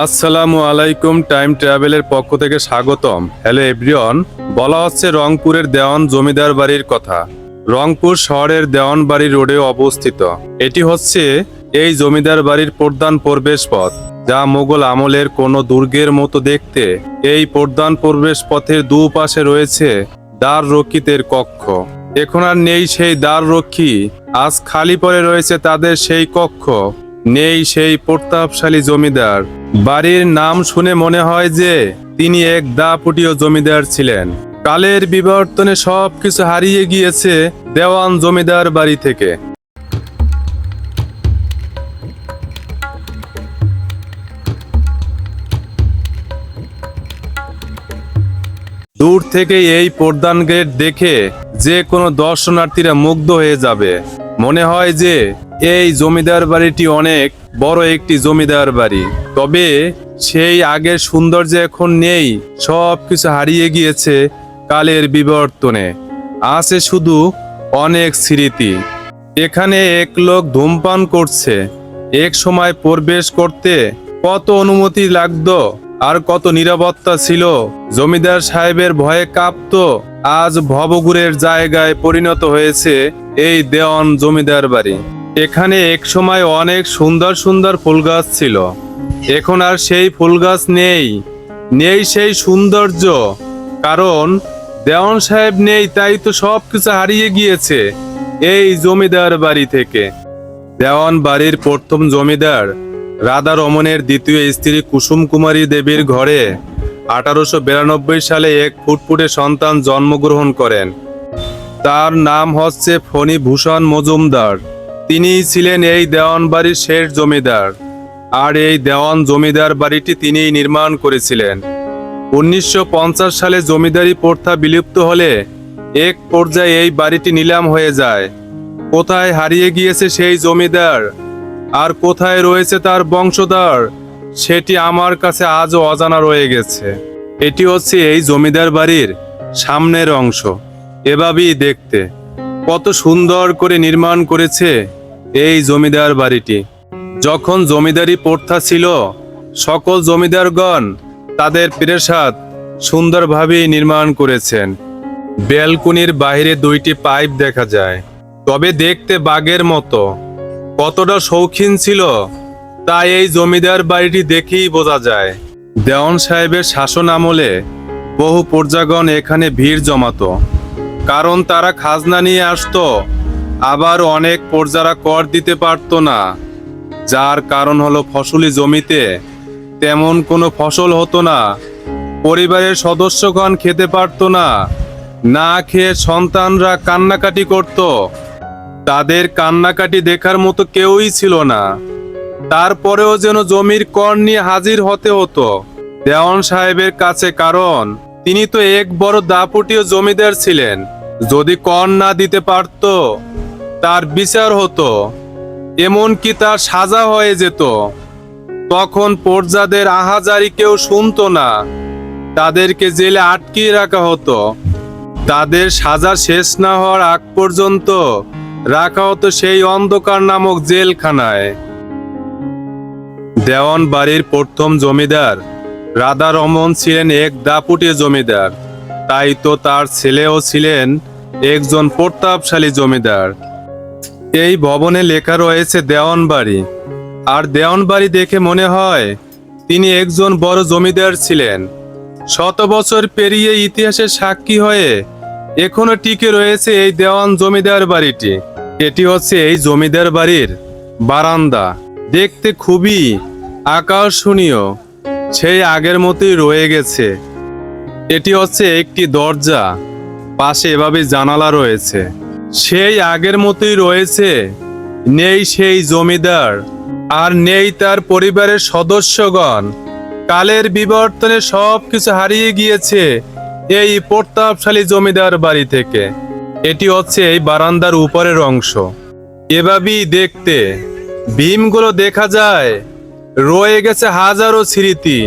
আসসালামু আলাইকুম টাইম ট্রাভেলের পক্ষ থেকে স্বাগতম। হ্যালো এভরিওয়ান, বলা হচ্ছে রংপুরের দেওয়ান জমিদার বাড়ির কথা। রংপুর শহরের দেওয়ান বাড়ি রোডে অবস্থিত। এটি হচ্ছে এই জমিদার বাড়ির প্রধান প্রবেশ পথ যা মোগল আমলের কোনো দুর্গের মতো দেখতে। এই প্রধান প্রবেশ পথের দুপাশে রয়েছে দ্বার রক্ষিতের কক্ষ। এখন আর নেই সেই দ্বার রক্ষী, আজ খালি পড়ে রয়েছে তাদের সেই কক্ষ। নেই সেই প্রতাপশালী জমিদার। বাড়ির নাম শুনে মনে হয় যে তিনি এক দাপুটীয় জমিদার ছিলেন। কালের বিবর্তনে সবকিছু হারিয়ে গিয়েছে দেওয়ান জমিদার বাড়ি থেকে। দূর থেকে এই প্রধান গেট দেখে যে কোনো দর্শনার্থীরা মুগ্ধ হয়ে যাবে। মনে হয় যে এই জমিদার বাড়িটি অনেক বড় একটি জমিদার বাড়ি। তবে সেই আগের সৌন্দর্য এখন নেই সব কিছু হারিয়ে গিয়েছে কালের বিবর্তনে। আছে শুধু অনেক স্মৃতি। এখানে এক লোক ধূমপান করছে। এক সময় প্রবেশ করতে কত অনুমতি লাগতো আর কত নিরাপত্তা ছিল। জমিদার সাহেবের ভয়ে কাঁপতো। আজ ভবগুরের জায়গায় পরিণত হয়েছে এই দেওয়ান জমিদার বাড়ি। এখানে এক সময় অনেক সুন্দর সুন্দর ফুল গাছ ছিল। এখন আর সেই ফুল গাছ নেই। নেই সেই সৌন্দর্য। কারণ দেওয়ান সাহেব নেই, তাই তো সব কিছু হারিয়ে গিয়েছে এই জমিদার বাড়ি থেকে। দেওয়ান বাড়ির প্রথম জমিদার রাধা রমনের দ্বিতীয় স্ত্রী কুসুম কুমারী দেবীর ঘরে আঠারোশো বিরানব্বই সালে এক ফুটফুটে সন্তান জন্মগ্রহণ করেন। তার নাম হচ্ছে ফণিভূষণ মজুমদার। তিনিই ছিলেন এই দেওয়ান বাড়ির শেষ জমিদার। আর এই দেওয়ান জমিদার বাড়িটি তিনিই নির্মাণ করেছিলেন। উনিশশো পঞ্চাশ সালে জমিদারি প্রথা বিলুপ্ত হলে এক পর্যায়ে এই বাড়িটি নিলাম হয়ে যায়। কোথায় হারিয়ে গিয়েছে সেই জমিদার? আর কোথায় রয়েছে তার বংশধর? সেটি আমার কাছে আজও অজানা রয়ে গেছে। এটি হচ্ছে এই জমিদার বাড়ির সামনের অংশ। এভাবেই দেখতে। কত সুন্দর করে নির্মাণ করেছে এই জমিদার বাড়িটি। যখন জমিদারি প্রথা ছিল, সকল জমিদারগণ তাদের প্রেসাদ সুন্দরভাবেই নির্মাণ করেছেন। ব্যালকনির বাইরে দুইটি পাইপ দেখা যায়। তবে দেখতে বাঘের মতো। কতটা শৌখিন ছিল তাই এই জমিদার বাড়িটি দেখেই বোঝা যায়। দেওয়ান সাহেবের শাসন আমলে বহু প্রজাগণ এখানে ভিড় জমাতো। কারণ তারা খাজনা নিয়ে আসতো, আবার অনেক প্রজারা কর দিতে পারতো না। যার কারণ হলো ফসলি জমিতে তেমন কোনো ফসল হতো না, পরিবারের সদস্যগণ খেতে পারতো না না খেয়ে সন্তানরা কান্নাকাটি করত। তাদের কান্নাকাটি দেখার মতো কেউই ছিল না। তারপরেও যেন জমির কর নিয়ে হাজির হতে হতো। দেওয়ান সাহেবের কাছে কারণ তিনি তো এক বড় দাপুটীয় জমিদার ছিলেন। যদি কর না দিতে পারত, তার বিচার হতো, এমনকি তার সাজা হয়ে যেত। তখন পর্যাদের আহাজারি কেউ শুনতো না। তাদেরকে জেলে আটকিয়ে রাখা হতো। তাদের সাজা শেষ না হওয়ার আগ পর্যন্ত রাখা হতো সেই অন্ধকার নামক জেলখানায়। দেওয়ান বাড়ির প্রথম জমিদার রাধা রমন ছিলেন এক দাপুটে জমিদার, তাই তো তার ছেলেও ছিলেন একজন প্রতাপশালী জমিদার। এই ভবনে লেখা রয়েছে দেওয়ান বাড়ি আর দেওয়ান বাড়ি দেখে মনে হয় তিনি একজন বড় জমিদার ছিলেন। শত বছর পেরিয়ে ইতিহাসের সাক্ষী হয়ে এখনও টিকে রয়েছে এই দেওয়ান জমিদার বাড়িটি। এটি হচ্ছে এই জমিদার বাড়ির বারান্দা। দেখতে খুবই আকর্ষণীয়। সেই আগের মতোই রয়ে গেছে। এটি হচ্ছে একটি দরজা, পাশে এভাবে জানালা রয়েছে। সেই আগের মতোই রয়েছে, নেই সেই জমিদার, আর নেই তার পরিবারের সদস্যগণ। কালের বিবর্তনে সব কিছু হারিয়ে গিয়েছে এই প্রতাপশালী জমিদার বাড়ি থেকে। এটি হচ্ছে এই বারান্দার উপরের অংশ। এভাবেই দেখতে। ভীমগুলো দেখা যায়। রয়ে গেছে হাজারো স্মৃতি।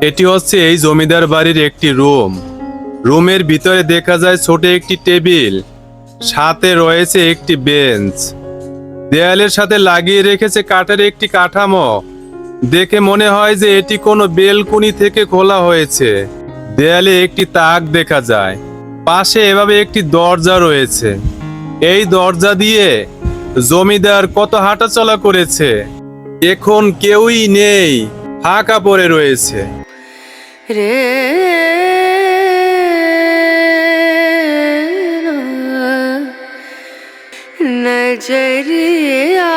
এটি হচ্ছে এই জমিদার বাড়ির একটি রুম। রুমের ভিতরে দেখা যায় ছোট একটি টেবিল, সাথে রয়েছে একটি বেঞ্চ। দেয়ালের সাথে লাগিয়ে রেখেছে কাঠের একটি কাঠামো। দেখে মনে হয় যে এটি কোনো বেলকুনি থেকে খোলা হয়েছে। দেয়ালে একটি তাক দেখা যায়। পাশে এভাবে একটি দরজা রয়েছে। এই দরজা দিয়ে জমিদার কত হাঁটাচলা করেছে। এখন কেউই নেই ফাঁকা পড়ে রয়েছে। রে নজরিয়া।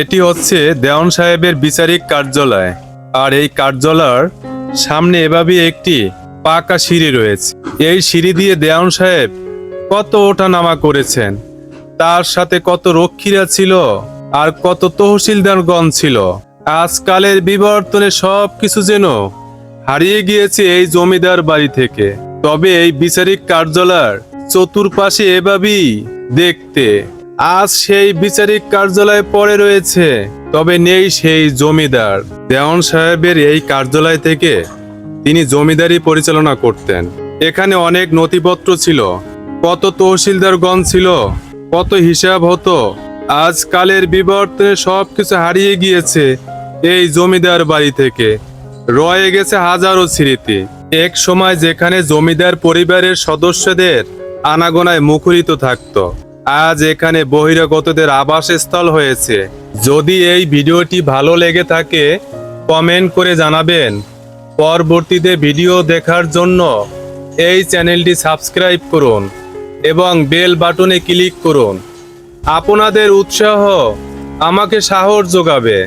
এটি হচ্ছে দেওয়ান সাহেবের বিচারিক কার্যালয় আর এই কার্যালয়ের সামনে এভাবে একটি পাকা সিঁড়ি রয়েছে। এই সিঁড়ি দিয়ে দেওয়ান সাহেব কত ওঠানামা করেছেন, তার সাথে কত রক্ষীরা ছিল আর কত তহসিলদারগণ ছিল। আজকালের বিবর্তনে সব কিছু যেন হারিয়ে গিয়েছে এই জমিদার বাড়ি থেকে। তবে এই বিচারিক কার্যালয়ের চতুর্পাশে এভাবেই দেখতে। আজ সেই বিচারিক কার্যালয় পড়ে রয়েছে, তবে নেই সেই জমিদার। দেওয়ান সাহেবের এই কার্যালয় থেকে তিনি জমিদারি পরিচালনা করতেন। এখানে অনেক নথিপত্র ছিল কত তহসিলদারগণ ছিল, কত হিসাব হতো আজকালের বিবর্তনে সবকিছু হারিয়ে গিয়েছে এই জমিদার বাড়ি থেকে। রয়ে গেছে হাজারো স্মৃতি। এক সময় যেখানে জমিদার পরিবারের সদস্যদের আনাগোনায় মুখরিত থাকত, আজ এখানে বহিরাগতদের আবাসস্থল হয়েছে। যদি এই ভিডিওটি ভালো লেগে থাকে, কমেন্ট করে জানাবেন। পরবর্তীতে ভিডিও দেখার জন্য এই চ্যানেলটি সাবস্ক্রাইব করুন। এবং বেল বাটনে ক্লিক করুন। আপনাদের উৎসাহ আমাকে সাহস যোগাবে।